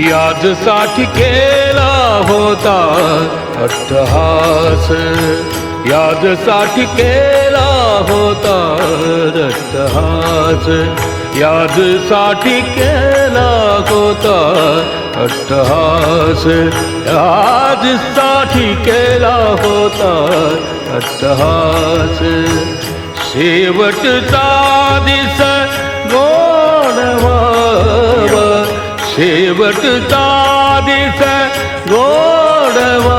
याजसाठी केला होता अट्टहास याजसाठी केला होता अट्टहास याजसाठी केला होता अट्टहास याजसाठी केला होता अट्टहास शेवटचा दिस शेवटचा दिस गोडवा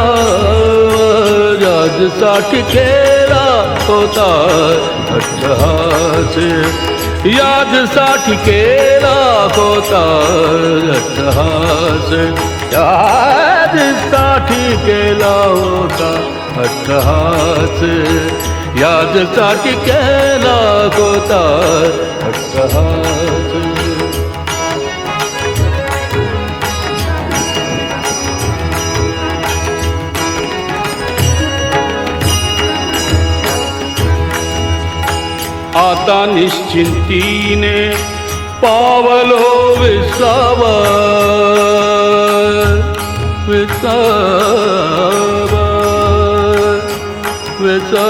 याजसाठी केला होता अट्टहास याजसाठी केला होता अट्टहास याजसाठी केला होता अट्टहास याजसाठी केला होता अट्टहास आता निश्चिंतीने पावलो विसाव विसाव विसाव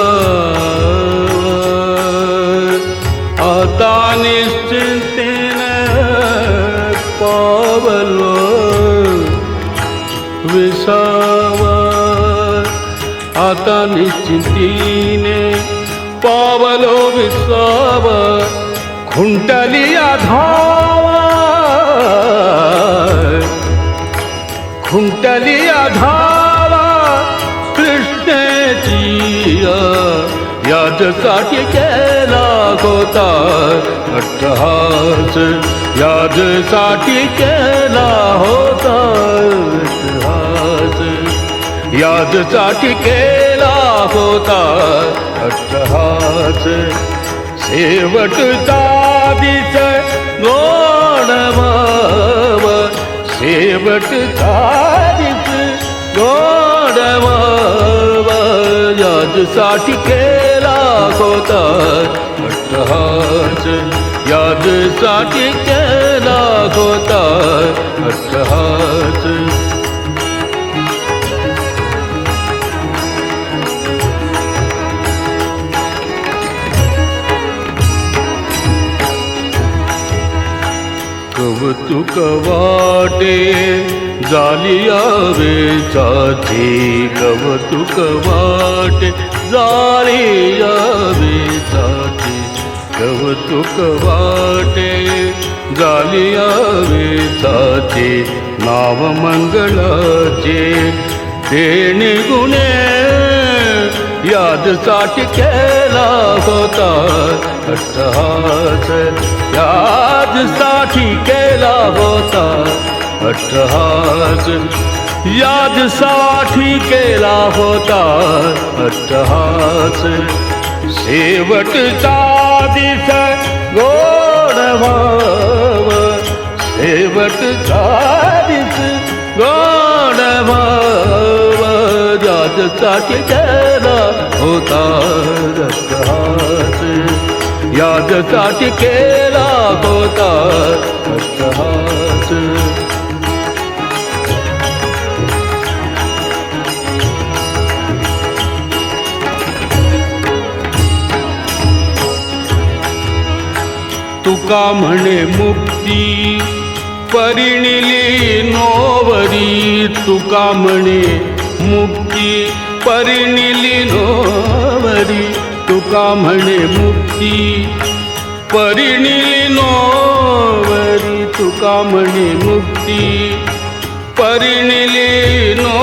आता निश्चिंतीने पावलो विसाव आता निश्चिंतीने पावलो विसाव खुंटलिया धावा. खुंटलिया धावा कृष्णेची याजसाठी केला होता अट्टहास याजसाठी केला होता अट्टहास याजसाठी केला होता. अट्टहास शेवटचा दिस गोडवाव. शेवटचा दिस गोडवाव. याजसाठी केला होता. अट्टहास याजसाठी केला होता. अट्टहास कौतुक वाटे जालिया वेचाचे कौतुक वाटे जालिया वेचाचे कौतुक वाटे जालिया वेचाचे नाव मंगळाचे देणे गुणे यादसाठी केला होता अट्टहास. यादसाठी के होता. अट्टहास यादसाठी केला होता. अट्टहास शेवटचा दिस गोडवाव शेवटचा दिस गोडवाव यादसाठी केला होता. अट्टहास यादसाठी केला होता कष्टहास तुका म्हणे मुक्ती परिणिली नोवरी. तुका म्हणे मुक्ती परिणिली नोवरी. तुका म्हणे मुक्ती परिणिली तुका म्हणे मुक्ती परिणिली नो